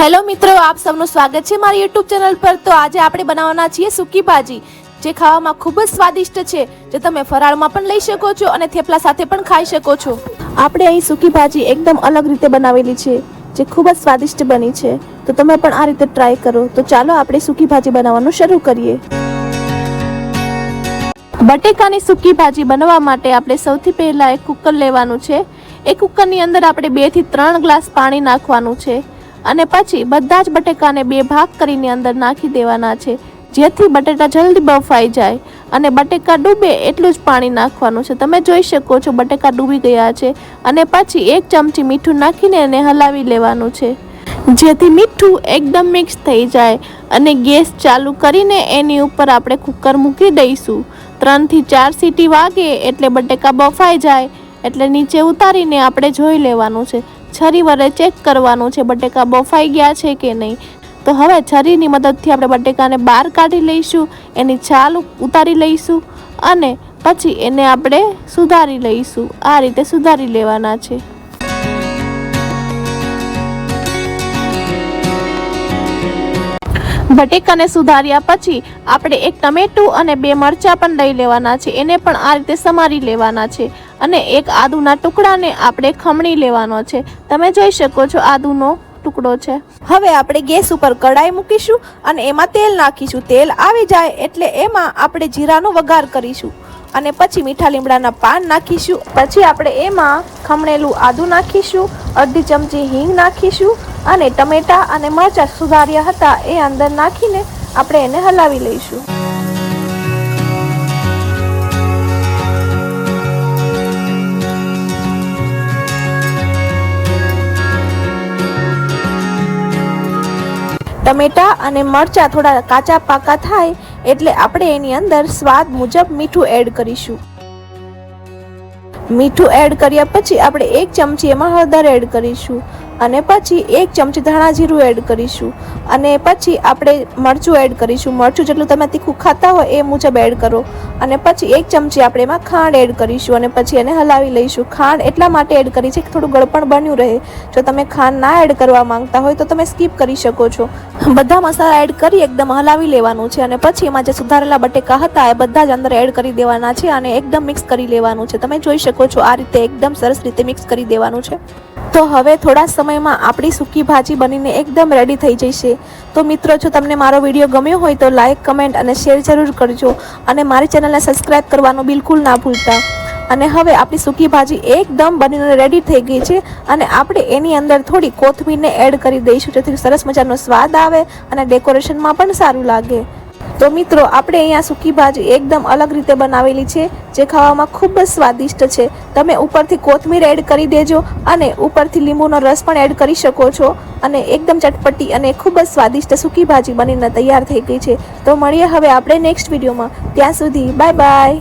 Hello મિત્રો, આપ સૌનું સ્વાગત છે મારી યુટ્યુબ ચેનલ પર. તો આજે આપણે બનાવવાના છીએ સૂકી ભાજી, જે ખાવામાં ખૂબ જ સ્વાદિષ્ટ છે, જે તમે ફરાળમાં પણ લઈ શકો છો અને થેપલા સાથે પણ ખાઈ શકો છો. આપણે અહીં સૂકી ભાજી એકદમ અલગ રીતે બનાવેલી છે, જે ખૂબ જ સ્વાદિષ્ટ બની છે. તો તમે પણ આ રીતે ટ્રાય કરો. તો ચાલો આપણે સૂકી ભાજી બનાવવાનું શરૂ કરીએ. બટેકાની સૂકી ભાજી બનાવવા માટે આપણે સૌથી પહેલાં એક કુકર લેવાનું છે. એ કુકરની અંદર આપણે બેથી ત્રણ ગ્લાસ પાણી નાખવાનું છે. અને પછી બધા જ બટેકાને બે ભાગ કરીને અંદર નાખી દેવાના છે, જેથી બટેટા જલ્દી બફાઈ જાય અને બટેકા ડૂબે એટલું જ પાણી નાખવાનું છે. તમે જોઈ શકો છો બટેકા ડૂબી ગયા છે અને પછી એક ચમચી મીઠું નાખીને એને હલાવી લેવાનું છે. જેથી મીઠું એકદમ મિક્સ થઈ જાય અને ગેસ ચાલુ કરીને એની ઉપર આપણે કુકર મૂકી દઈશું. ત્રણથી ચાર સીટી વાગે એટલે બટેકા બફાઈ જાય એટલે નીચે ઉતારીને આપણે જોઈ લેવાનું છે. છરી વડે ચેક કરવાનું છે, બટેકા બફાઈ ગયા છે કે નહીં? તો હવે છરીની મદદથી આપણે બટેકાને બહાર કાઢી લઈશું, એની છાલ ઉતારી લઈશું અને પછી એને આપણે સુધારી લઈશું. આ રીતે સુધારી લેવાના છે. બટેકાને સુધાર્યા પછી આપણે એક ટમેટું અને બે મરચાં પણ લઈ લેવાના છે. એને પણ આ રીતે સમારી લેવાના છે. અને એક આદુના ટુકડાને આપણે ખમણી લેવાનો છે. તમે જોઈ શકો છો આદુનો ટુકડો છે. હવે આપણે ગેસ ઉપર કડાઈ મૂકીશું અને એમાં તેલ નાખીશું. તેલ આવી જાય એટલે એમાં આપણે જીરાનો વઘાર કરીશું. અને પછી મીઠા લીમડાના પાન નાખીશું. પછી આપણે એમાં ખમણેલું આદુ નાખીશું, અડધી ચમચી હિંગ નાખીશું અને ટમેટા અને મરચાં સુધાર્યા હતા એ અંદર નાખીને આપણે એને હલાવી લઈશું. ટમેટા અને મરચાં થોડા કાચા પાકા થાય એટલે આપણે એની અંદર સ્વાદ મુજબ મીઠું એડ કરીશું. મીઠું એડ કર્યા પછી આપણે એક ચમચી એમાં હળદર એડ કરીશું. અને પછી એક ચમચી ધાણા જીરું એડ કરીશું. અને પછી આપણે મરચું એડ કરીશું. મરચું જેટલું તમે તીખું ખાતા હોય એ મુજબ એડ કરો. અને પછી એક ચમચી આપણે એમાં ખાંડ એડ કરીશું અને પછી એને હલાવી લઈશું. ખાંડ એટલા માટે એડ કરી છે કે થોડું ગળપણ બન્યું રહે. જો તમે ખાંડ ના એડ કરવા માંગતા હોય તો તમે સ્કીપ કરી શકો છો. બધા મસાલા એડ કરી એકદમ હલાવી લેવાનું છે અને પછી એમાં જે સુધારેલા બટેકા હતા એ બધા જ અંદર એડ કરી દેવાના છે અને એકદમ મિક્સ કરી લેવાનું છે. તમે જોઈ શકો છો આ રીતે એકદમ સરસ રીતે મિક્સ કરી દેવાનું છે. તો હવે થોડા સમયમાં આપણી સૂકી ભાજી બનીને એકદમ રેડી થઈ જશે તો મિત્રો, જો તમને મારો વીડિયો ગમ્યો હોય તો લાઇક કમેન્ટ અને શેર જરૂર કરજો અને મારી ચેનલને સબસ્ક્રાઈબ કરવાનું બિલકુલ ના ભૂલતા. અને હવે આપણી સૂકી ભાજી એકદમ બનીને રેડી થઈ ગઈ છે અને આપણે એની અંદર થોડી કોથમીરને એડ કરી દઈશું. જેથી સરસ મજાનો સ્વાદ આવે અને ડેકોરેશનમાં પણ સારું લાગે. તો મિત્રો, આપણે અહીંયા સૂકી ભાજી એકદમ અલગ રીતે બનાવેલી છે, જે ખાવામાં ખૂબ જ સ્વાદિષ્ટ છે. તમે ઉપરથી કોથમીર એડ કરી દેજો અને ઉપરથી લીંબુનો રસ પણ એડ કરી શકો છો. અને એકદમ ચટપટી અને ખૂબ જ સ્વાદિષ્ટ સૂકી ભાજી બનીને તૈયાર થઈ ગઈ છે. તો મળીએ હવે આપણે નેક્સ્ટ વિડીયોમાં. ત્યાં સુધી બાય બાય.